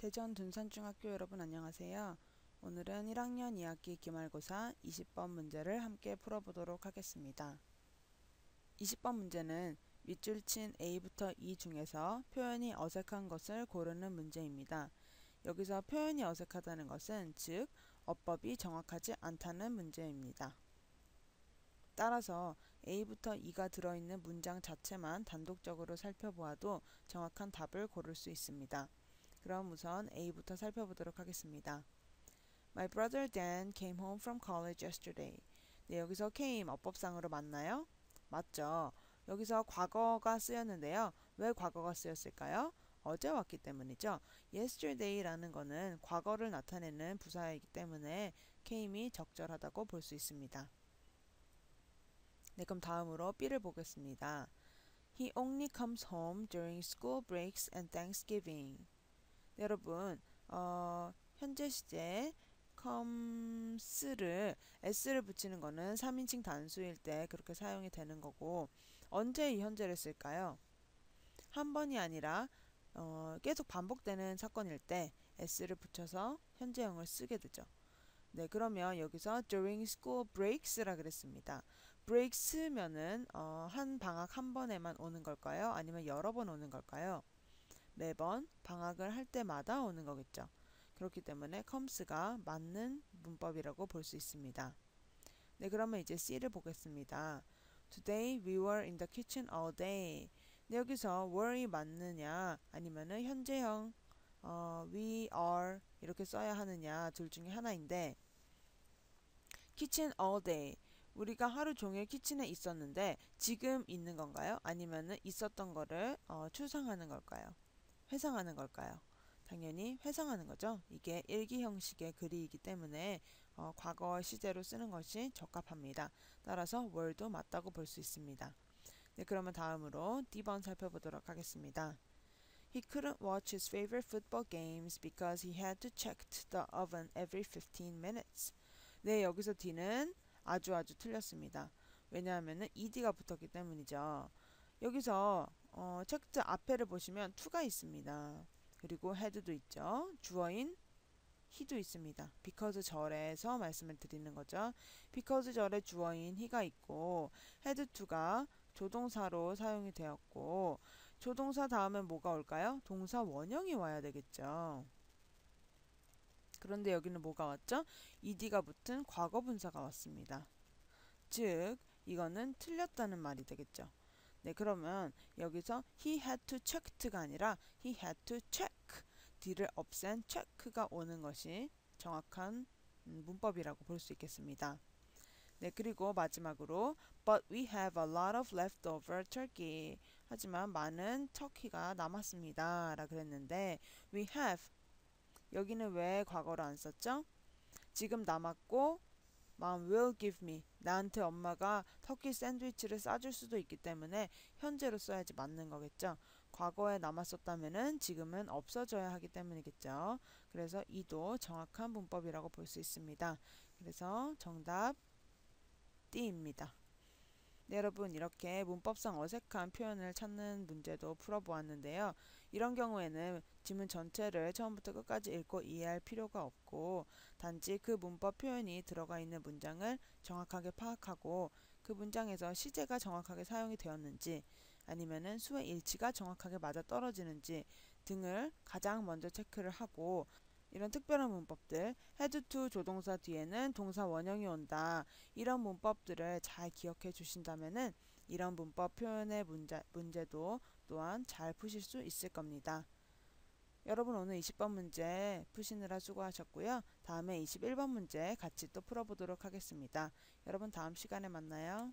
대전 둔산중학교 여러분 안녕하세요. 오늘은 1학년 2학기 기말고사 20번 문제를 함께 풀어보도록 하겠습니다. 20번 문제는 밑줄 친 A부터 E 중에서 표현이 어색한 것을 고르는 문제입니다. 여기서 표현이 어색하다는 것은 즉 어법이 정확하지 않다는 문제입니다. 따라서 A부터 E가 들어있는 문장 자체만 단독적으로 살펴보아도 정확한 답을 고를 수 있습니다. 그럼 우선 A부터 살펴보도록 하겠습니다. My brother Dan came home from college yesterday. 네, 여기서 came 어법상으로 맞나요? 맞죠. 여기서 과거가 쓰였는데요. 왜 과거가 쓰였을까요? 어제 왔기 때문이죠. yesterday라는 거는 과거를 나타내는 부사이기 때문에 came이 적절하다고 볼 수 있습니다. 네, 그럼 다음으로 B를 보겠습니다. He only comes home during school breaks and Thanksgiving. 네, 여러분, 어, 현재 시제 comes를 s를 붙이는 거는 3인칭 단수일 때 그렇게 사용이 되는 거고 언제 이 현재를 쓸까요? 한 번이 아니라 어, 계속 반복되는 사건일 때 s를 붙여서 현재형을 쓰게 되죠. 네, 그러면 여기서 during school breaks라 그랬습니다. breaks면은 어, 한 방학 한 번에만 오는 걸까요? 아니면 여러 번 오는 걸까요? 매번 방학을 할 때마다 오는 거겠죠. 그렇기 때문에 comes가 맞는 문법이라고 볼 수 있습니다. 네, 그러면 이제 C를 보겠습니다. Today we were in the kitchen all day. 네, 여기서 were이 맞느냐 아니면은 현재형 어, we are 이렇게 써야 하느냐 둘 중에 하나인데 kitchen all day 우리가 하루 종일 키친에 있었는데 지금 있는 건가요? 아니면은 있었던 거를 어, 추상하는 걸까요? 회상하는 걸까요? 당연히 회상하는 거죠. 이게 일기 형식의 글이기 때문에 어, 과거 시제로 쓰는 것이 적합합니다. 따라서 were도 맞다고 볼 수 있습니다. 네, 그러면 다음으로 D번 살펴보도록 하겠습니다. He couldn't watch his favorite football games because he had to check the oven every 15 minutes. 네, 여기서 D는 아주 아주 틀렸습니다. 왜냐하면 ed가 붙었기 때문이죠. 여기서 어, 책자 앞에를 보시면 to가 있습니다. 그리고 had도 있죠. 주어인 he도 있습니다. because 절에서 말씀을 드리는 거죠. because 절에 주어인 he가 있고 had to가 조동사로 사용이 되었고 조동사 다음엔 뭐가 올까요? 동사 원형이 와야 되겠죠. 그런데 여기는 뭐가 왔죠? ed가 붙은 과거 분사가 왔습니다. 즉 이거는 틀렸다는 말이 되겠죠. 네, 그러면 여기서 he had to checked가 아니라 he had to check d를 없앤 check가 오는 것이 정확한 문법이라고 볼 수 있겠습니다. 네, 그리고 마지막으로 but we have a lot of leftover turkey. 하지만 많은 터키가 남았습니다. 라 그랬는데 we have 여기는 왜 과거로 안 썼죠? 지금 남았고 mom will give me 나한테 엄마가 터키 샌드위치를 싸줄 수도 있기 때문에 현재로 써야지 맞는 거겠죠. 과거에 남았었다면은 지금은 없어져야 하기 때문이겠죠. 그래서 이도 정확한 문법이라고 볼 수 있습니다. 그래서 정답 D입니다. 네, 여러분 이렇게 문법상 어색한 표현을 찾는 문제도 풀어보았는데요. 이런 경우에는 지문 전체를 처음부터 끝까지 읽고 이해할 필요가 없고 단지 그 문법 표현이 들어가 있는 문장을 정확하게 파악하고 그 문장에서 시제가 정확하게 사용이 되었는지 아니면은 수의 일치가 정확하게 맞아 떨어지는지 등을 가장 먼저 체크를 하고 이런 특별한 문법들 head to 조동사 뒤에는 동사 원형이 온다. 이런 문법들을 잘 기억해 주신다면은 이런 문법 표현의 문제, 문제도 또한 잘 푸실 수 있을 겁니다. 여러분 오늘 20번 문제 푸시느라 수고하셨고요. 다음에 21번 문제 같이 또 풀어보도록 하겠습니다. 여러분 다음 시간에 만나요.